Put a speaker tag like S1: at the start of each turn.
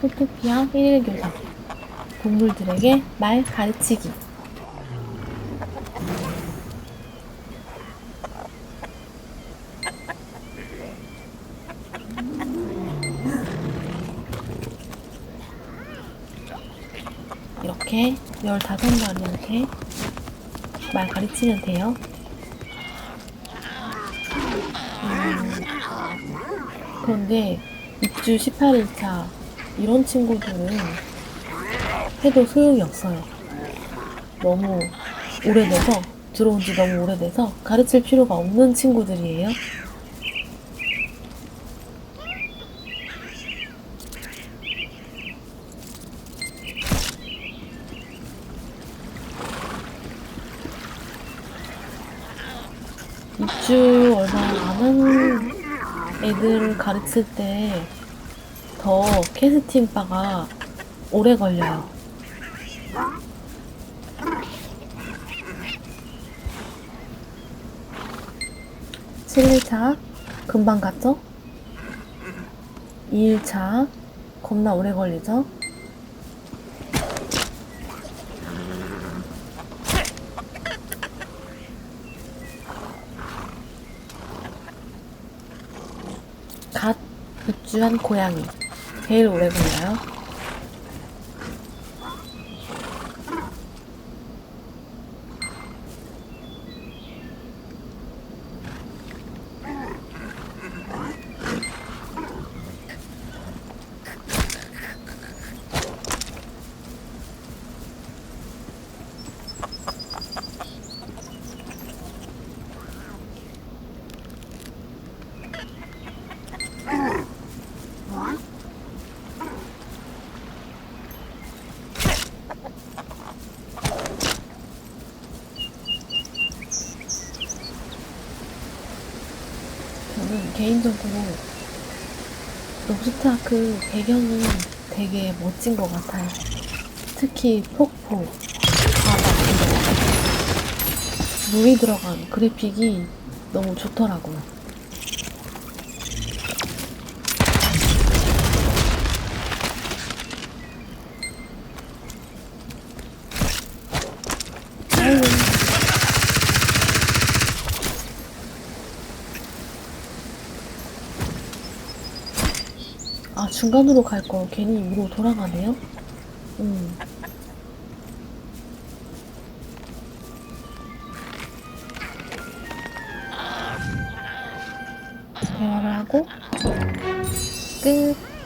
S1: 토토피아 1일 교사 동물들에게 말 가르치기 이렇게 15마리한테 말 가르치면 돼요. 음, 그런데 입주 18일차 이런 친구들은 해도 소용이 없어요. 너무 오래돼서 들어온 지 너무 오래돼서 가르칠 필요가 없는 친구들이에요. 입주 얼마 안 한 애들을 가르칠 때 더 캐스팅 바가 오래 걸려요. 칠일차 금방 갔죠? 2일차 겁나 오래 걸리죠? 갓 입주한 고양이 제일 오래 걸려요. 저는 개인적으로 롭스트아크 배경이 되게 멋진 것 같아요. 특히 폭포, 바다. 물이 들어간 그래픽이 너무 좋더라고요. 아, 중간으로 갈 거 괜히 위로 돌아가네요? 음. 대화를 하고, 끝.